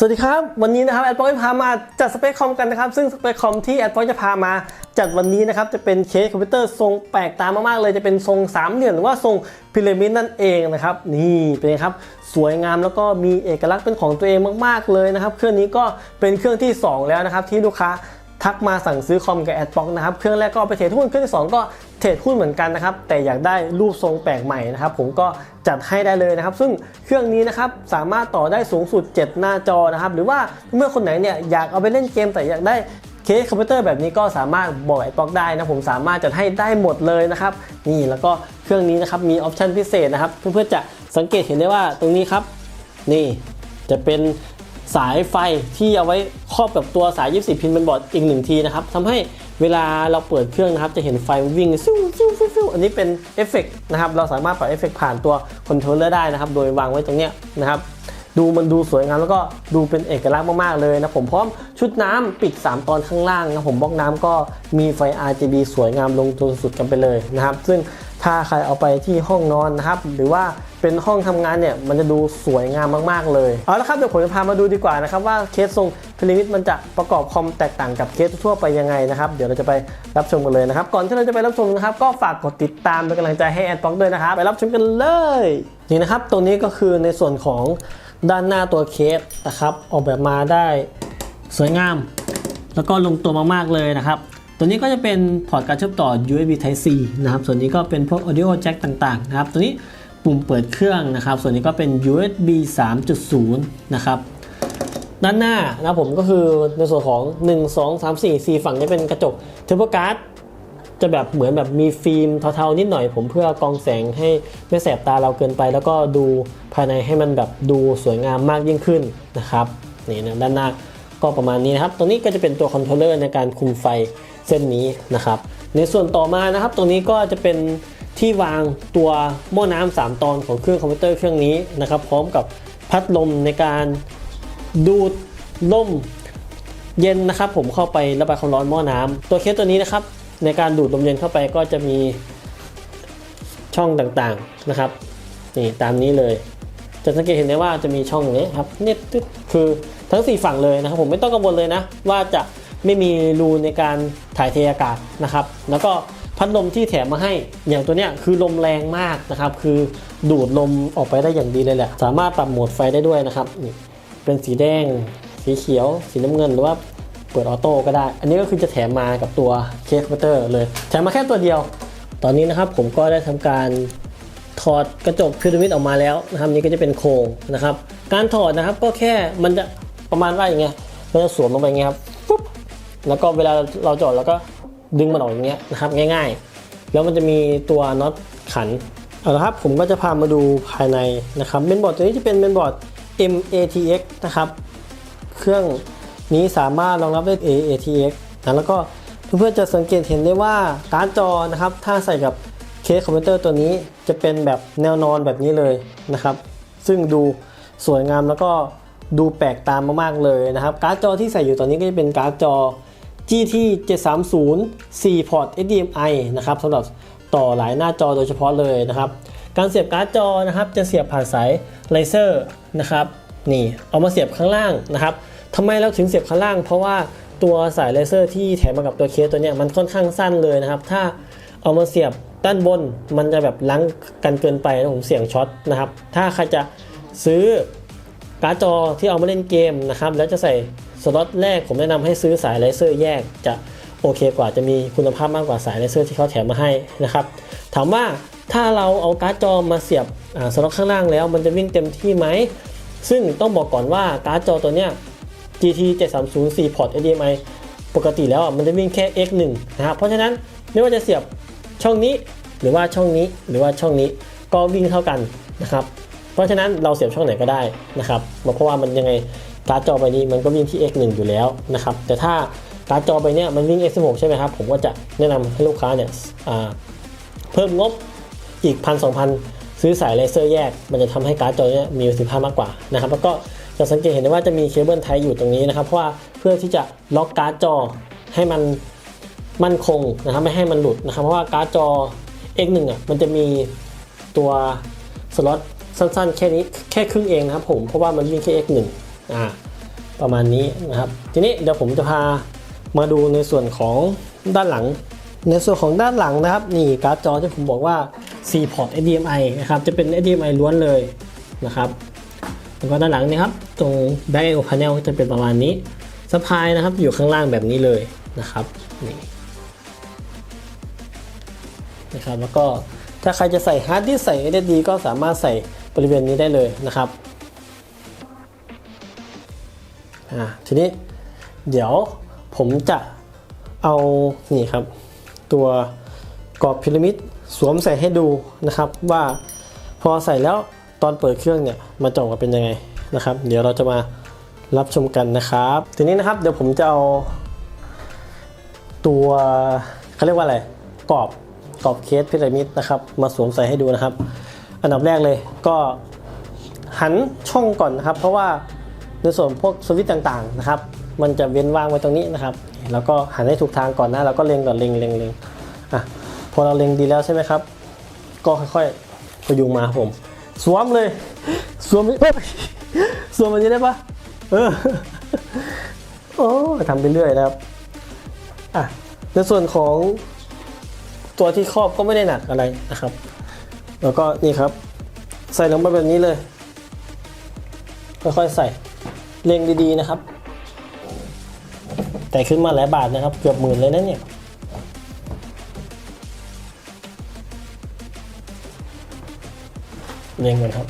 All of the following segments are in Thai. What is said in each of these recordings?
สวัสดีครับ วันนี้นะครับแอดพอยพามาจัดสเปคคอมกันนะครับซึ่งสเปคคอมที่แอดพอยจะพามาจัดวันนี้นะครับจะเป็นเคสคอมพิวเตอร์ทรงแปลกตามากๆเลยจะเป็นทรงสามเหลี่ยมหรือว่าทรงพีระมิดนั่นเองนะครับนี่เป็นครับสวยงามแล้วก็มีเอกลักษณ์เป็นของตัวเองมาก ๆเลยนะครับ เครื่องนี้ก็เป็นเครื่องที่ 2 แล้วนะครับที่ลูกค้า ทักมาสั่งซื้อคอมกับแอดบ็อกนะครับ เครื่องแรกก็เอาไปเทรดหุ้น เครื่องที่ 2 ก็เทรดหุ้นเหมือนกันนะครับ แต่อยากได้รูปทรงแปลกใหม่นะครับ ผมก็จัดให้ได้เลยนะครับ ซึ่งเครื่องนี้นะครับสามารถต่อได้สูงสุด 7 หน้าจอนะครับ หรือว่าเมื่อคนไหนเนี่ยอยากเอาไปเล่นเกมแต่อยากได้เคสคอมพิวเตอร์แบบนี้ก็สามารถบอกแอดบ็อกได้นะผมสามารถจัดให้ได้หมดเลยนะครับ นี่แล้วก็เครื่องนี้นะครับมีออปชันพิเศษนะครับ เพื่อนๆจะสังเกตเห็นได้ว่าตรงนี้ครับ นี่จะเป็น สายไฟที่เอาไว้ครอบกับตัวสาย 24 พินเป็นบอร์ดอีกหนึ่งทีนะครับทำให้เวลาเราเปิดเครื่องนะครับ จะเห็นไฟวิ่งซิ่วซิ่วซิ่วอันนี้เป็นเอฟเฟกต์นะครับ เราสามารถปล่อยเอฟเฟกต์ผ่านตัวคอนโทรลเลอร์ได้นะครับ โดยวางไว้ตรงเนี้ยนะครับดูมันดูสวยงามแล้วก็ดูเป็นเอกลักษณ์มาก ๆ เลยนะผมพร้อมชุดน้ำปิด 3 ตอนข้างล่างนะผมบล็อกน้ำก็มีไฟ RGB สวยงามลงตัวสุดกันไปเลยนะครับ ซึ่งถ้าใครเอาไปที่ห้องนอนนะครับ หรือว่า เป็นห้องทำงานเนี่ยมันจะดูสวยงามมากๆเลย เอาละครับเดี๋ยวผมจะพามาดูดีกว่านะครับว่าเคสทรงพีระมิดมันจะประกอบคอมแตกต่างกับเคสทั่วไปยังไงนะครับเดี๋ยวเราจะไปรับชมกันเลยนะครับ ก่อนที่เราจะไปรับชมนะครับ ก็ฝากกดติดตามเป็นกำลังใจให้แอดบ็อกด้วยนะครับไปรับชมกันเลยนี่นะครับตรงนี้ก็คือในส่วนของด้านหน้าตัวเคสนะครับ ออกแบบมาได้สวยงาม แล้วก็ลงตัวมากๆเลยนะครับตัวนี้ก็จะเป็นพอร์ตการเชื่อมต่อ USB Type C นะครับส่วนนี้ก็เป็นพวก Audio Jack ต่างๆนะครับตัวนี้ ปุ่มเปิดเครื่องนะครับ ส่วนนี้ก็เป็น USB 3.0 นะครับด้านหน้านะผมก็คือในส่วนของ 1 2 3 4 4 ฝั่งนี้เป็นกระจกเทอร์โบการ์ดจะแบบเหมือนแบบมีฟิล์มเทาๆนิดหน่อย ผมเพื่อกองแสงให้ไม่แสบตาเราเกินไป แล้วก็ดูภายในให้มันแบบดูสวยงามมากยิ่งขึ้นนะครับนี่นะด้านหน้าก็ประมาณนี้นะครับ ตรงนี้ก็จะเป็นตัวคอนโทรลเลอร์ในการคุมไฟเส้นนี้นะครับ ในส่วนต่อมานะครับ ตรงนี้ก็จะเป็น ที่วางตัวหม้อน้ำ3ตอนของเครื่องคอมพิวเตอร์เครื่องนี้นะครับ พร้อมกับพัดลมในการดูดลมเย็นนะครับผมเข้าไประบายความร้อนหม้อน้ำตัวเคสตัวนี้นะครับ ในการดูดลมเย็นเข้าไปก็จะมีช่องต่างๆนะครับนี่ตามนี้เลย จะสังเกตเห็นได้ว่าจะมีช่องนี้ครับเนี่ยคือทั้ง 4 ฝั่งเลยนะครับ ผมไม่ต้องกังวลเลยนะ ว่าจะไม่มีรูในการถ่ายเทอากาศนะครับ แล้วก็ พัดลมที่แถมมาให้อย่างตัวเนี้ยคือลมแรงมากนะครับ คือดูดลมออกไปได้อย่างดีเลยแหละ สามารถปรับโหมดไฟได้ด้วยนะครับนี่เป็นสีแดง สีเขียว สีน้ำเงินหรือว่าเปิดออโต้ก็ได้ อันนี้ก็คือจะแถมมากับตัวเคสคอมพิวเตอร์เลย แถมมาแค่ตัวเดียว ตอนนี้นะครับผมก็ได้ทำการถอดกระจกพีระมิดออกมาแล้วนะครับนี่ก็จะเป็นโครงนะครับ การถอดนะครับก็แค่มันจะประมาณว่าอย่างเงี้ยมันจะสวมลงไปงเงี้ยครับปุ๊บแล้วก็เวลาเราจอดแล้วก็ ดึงมันออกอย่างเงี้ยนะครับง่ายๆ แล้วมันจะมีตัวน็อตขันเอาละครับผมก็จะพามาดูภายในนะครับเมนบอร์ดตัวนี้จะเป็นเมนบอร์ด MATX นะครับเครื่องนี้สามารถรองรับได้ AATX นะแล้วก็เพื่อนๆจะสังเกตเห็นได้ว่าการ์ดจอนะครับถ้าใส่กับเคสคอมพิวเตอร์ตัวนี้จะเป็นแบบแนวนอนแบบนี้เลยนะครับ ซึ่งดูสวยงามแล้วก็ดูแปลกตามากๆเลยนะครับ การ์ดจอที่ใส่อยู่ตอนนี้ก็จะเป็นการ์ดจอ GT 730 4พอร์ต HDMI นะครับสำหรับต่อหลายหน้าจอโดยเฉพาะเลยนะครับการเสียบการ์ดจอนะครับจะเสียบผ่านสายเลเซอร์นะครับนี่เอามาเสียบข้างล่างนะครับทำไมเราถึงเสียบข้างล่าง เพราะว่าตัวสายเลเซอร์ที่แถมมากับตัวเคสตัวนี้มันค่อนข้างสั้นเลยนะครับ ถ้าเอามาเสียบด้านบนมันจะแบบล้างกันเกินไปนะผมเสี่ยงช็อตนะครับถ้าใครจะซื้อการ์ดจอที่เอามาเล่นเกมนะครับแล้วจะใส่ สล็อตแรกผมแนะนำให้ซื้อสายเลเซอร์แยกจะโอเคกว่าจะมีคุณภาพมากกว่าสายเลเซอร์ที่เขาแถมมาให้นะครับ ถามว่าถ้าเราเอาการ์ดจอมาเสียบสล็อตข้างล่างแล้ว มันจะวิ่งเต็มที่ไหม ซึ่งต้องบอกก่อนว่าการ์ดจอตัวเนี้ย GT 730 4พอร์ต HDMI ปกติแล้วมันจะวิ่งแค่ X1 นะครับ เพราะฉะนั้นไม่ว่าจะเสียบช่องนี้หรือว่าช่องนี้หรือว่าช่องนี้ก็วิ่งเท่ากันนะครับ เพราะฉะนั้นเราเสียบช่องไหนก็ได้นะครับเพราะว่ามันยังไง การ์ดจอใบนี้มันก็วิ่งที่ X1 อยู่แล้วนะครับแต่ถ้าการ์ดจอใบนี้มันวิ่ง X16 ใช่ไหมครับผมก็จะแนะนำให้ลูกค้าเนี่ยเพิ่มงบอีกพันสองพันซื้อสายเลเซอร์แยก มันจะทำให้การ์ดจอเนี่ยมีประสิทธิภาพมากกว่านะครับแล้วก็จะสังเกตเห็นได้ว่าจะมีเคเบิลไทยอยู่ตรงนี้นะครับเพราะว่าเพื่อที่จะล็อกการ์ดจอให้มันมั่นคงนะครับไม่ให้มันหลุดนะครับเพราะว่าการ์ดจอ X1 อะมันจะมีตัวสล็อตสั้นๆ แค่นี้แค่ครึ่งเองนะครับผมเพราะว่ามันวิ่งแค่ X1 อ่าประมาณนี้นะครับทีนี้เดี๋ยวผมจะพามาดูในส่วนของด้านหลัง ในส่วนของด้านหลังนะครับ นี่การ์ดจอที่ผมบอกว่า4พอร์ต HDMI นะครับจะเป็น HDMI ล้วนเลยนะครับแล้วก็ด้านหลังนี่ครับ ตรง Back End Panel จะเป็นประมาณนี้สะพายนะครับอยู่ข้างล่างแบบนี้เลยนะครับนี่นะครับแล้วก็ถ้าใครจะใส่ฮาร์ดดิสก์ใส่ SSD ก็สามารถใส่บริเวณนี้ได้เลยนะครับ อ่าทีนี้เดี๋ยวผมจะเอานี่ครับ ตัวกรอบพีระมิดสวมใส่ให้ดูนะครับว่าพอใส่แล้วตอนเปิดเครื่องเนี่ยมันจะออกมาเป็นยังไงนะครับ เดี๋ยวเราจะมารับชมกันนะครับ ทีนี้นะครับเดี๋ยวผมจะเอาตัวเขาเรียกว่าอะไรกรอบกรอบเคสพีระมิดนะครับมาสวมใส่ให้ดูนะครับ อันดับแรกเลยก็หันช่องก่อนนะครับ เพราะว่า ในส่วนพวกสวิตช์ต่างๆนะครับ มันจะเว้นว่างไว้ตรงนี้นะครับ แล้วก็หันให้ถูกทางก่อนนะเราก็เล็งก่อนเล็งเล็งเล็งอะพอเราเล็งดีแล้วใช่ไหมครับ ก็ค่อยๆพยุงมาผม สวมเลยสวมเฮ้ยสวมมันนี้ได้ปะเออโอ้ทำไปเรื่อยนะครับอะในส่วนของตัวที่ครอบก็ไม่ได้หนักอะไรนะครับ แล้วก็นี่ครับ ใส่ลงไปแบบนี้เลย ค่อยๆใส่ เล็งดีๆนะครับ แต่ขึ้นมาหลายบาทนะครับ เกือบหมื่นเลยนะเนี่ยเล็งกันครับ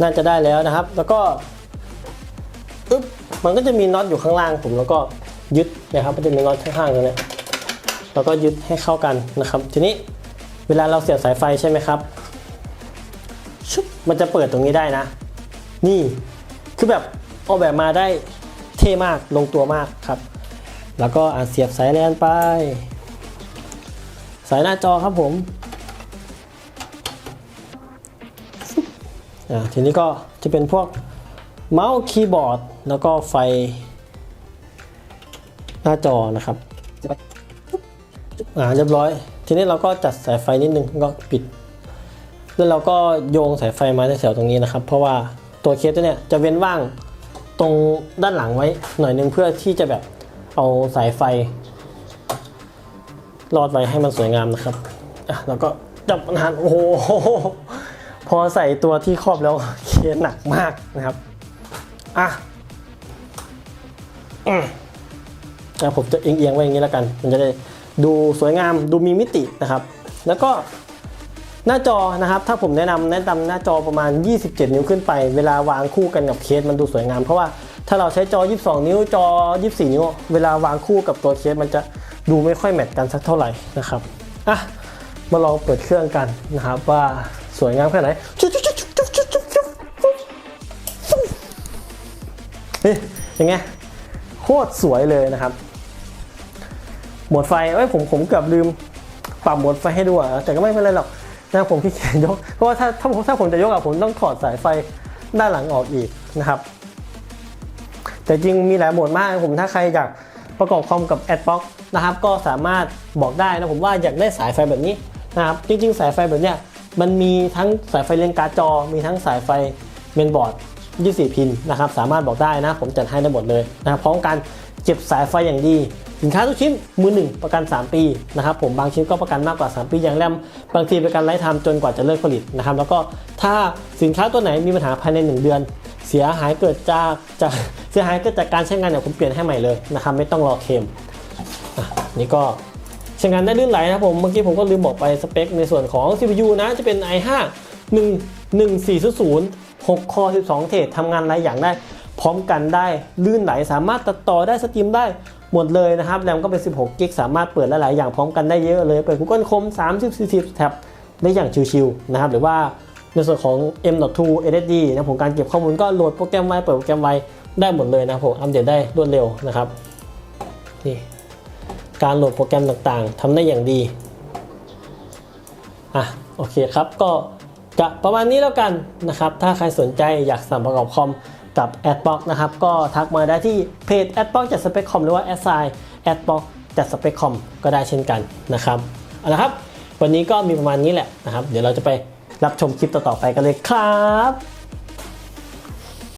น่าจะได้แล้วนะครับ แล้วก็อึ๊บมันก็จะมีน็อตอยู่ข้างล่างผมแล้วก็ยึดนะครับมันจะมีน็อตข้างๆตรงนี้แล้วก็ยึดให้เข้ากันนะครับ ทีนี้เวลาเราเสียบสายไฟใช่ไหมครับชุบมันจะเปิดตรงนี้ได้นะ นี่คือแบบออกแบบมาได้เท่มากลงตัวมากครับ แล้วก็อะเสียบสายแลนไป สายหน้าจอครับผม อ่าทีนี้ก็จะเป็นพวกเมาส์คีย์บอร์ด แล้วก็ไฟหน้าจอนะครับอ่าเรียบร้อย ทีนี้เราก็จัดสายไฟนิดนึงก็ปิด แล้วเราก็โยงสายไฟมาในแถวตรงนี้นะครับ เพราะว่าตัวเคสตัวเนี้ยจะเว้นว่างตรงด้านหลังไว้หน่อยนึงเพื่อที่จะแบบเอาสายไฟรอดไว้ให้มันสวยงามนะครับอะแล้วก็จับมันหันโอ้โห พอใส่ตัวที่ครอบแล้วเคสหนักมากนะครับ อะอืมอะผมจะเอียงๆไว้อย่างนี้แล้วกัน มันจะได้ดูสวยงามดูมีมิตินะครับ แล้วก็หน้าจอนะครับ ถ้าผมแนะนำแนะนำหน้าจอประมาณ 27 นิ้วขึ้นไป เวลาวางคู่กันกับเคสมันดูสวยงาม เพราะว่าถ้าเราใช้จอ 22 นิ้วจอ 24 นิ้ว เวลาวางคู่กับตัวเคสมันจะดูไม่ค่อยแมทกันสักเท่าไหร่นะครับอะมาลองเปิดเครื่องกันนะครับว่า สวยงามแค่ไหนนี่ยังไงโคตรสวยเลยนะครับ หมดไฟเอ้ยผมผมเกือบลืมปรับหมดไฟให้ด้วยแต่ก็ไม่เป็นไรหรอกนะผมขี้เกียจยก เพราะว่าถ้าถ้าผมถ้าผมจะยกอะผมต้องถอดสายไฟด้านหลังออกอีกนะครับ แต่จริงมีหลายโหมดมากผมถ้าใครอยากประกอบคอมกับแอดพ็อกนะครับ ก็สามารถบอกได้นะผมว่าอยากได้สายไฟแบบนี้นะครับ จริง ๆ สายไฟแบบเนี้ย มันมีทั้งสายไฟเลี้ยงการ์ดจอ มีทั้งสายไฟเมนบอร์ด 24 พินนะครับ สามารถบอกได้นะ ผมจัดให้ได้หมดเลยนะครับพร้อมการเก็บสายไฟอย่างดี สินค้าทุกชิ้นมือหนึ่งประกัน 3 ปีนะครับผมบางชิ้นก็ประกันมากกว่า 3 ปีอย่างแรมบางทีประกันไร้ไทม์จนกว่าจะเลิกผลิตนะครับแล้วก็ถ้าสินค้าตัวไหนมีปัญหาภายใน 1 เดือน เสียหายเกิดจากจากเสียหายเกิดจากการใช้งานเนี่ยผมเปลี่ยนให้ใหม่เลยนะครับไม่ต้องรอเคลมอะนี่ก็ ใช้งานได้ลื่นไหลนะผม เมื่อกี้ผมก็ลืมบอกไปสเปคในส่วนของ CPU นะ จะเป็น i5 11400 6คอ12 เทรดทำงานหลายอย่างได้ พร้อมกันได้ลื่นไหลสามารถตัดต่อได้สตรีมได้หมดเลยนะครับแรมก็เป็น 16กิกสามารถเปิดหลายๆอย่างพร้อมกันได้เยอะเลยเปิด Google Chrome 30 40แท็บได้อย่างชิวๆนะครับหรือว่าในส่วนของ M.2 SSD นะผมการเก็บข้อมูลก็โหลดโปรแกรมไว้เปิดโปรแกรมไว้ได้หมดเลยนะผมอัปเดตได้รวดเร็วนะครับนี่ การโหลดโปรแกรมต่างๆทำได้อย่างดีอะโอเคครับก็จะประมาณนี้แล้วกันนะครับ ถ้าใครสนใจอยากสั่งประกอบคอมกับ AdBlock นะครับ ก็ทักมาได้ที่เพจ AdBlock จัดสเปคคอมหรือว่า s i AdBlock จัดสเปคคอมก็ได้เช่นกันนะครับเอาละครับ วันนี้ก็มีประมาณนี้แหละนะครับ เดี๋ยวเราจะไปรับชมคลิปต่อๆไปกันเลยครับ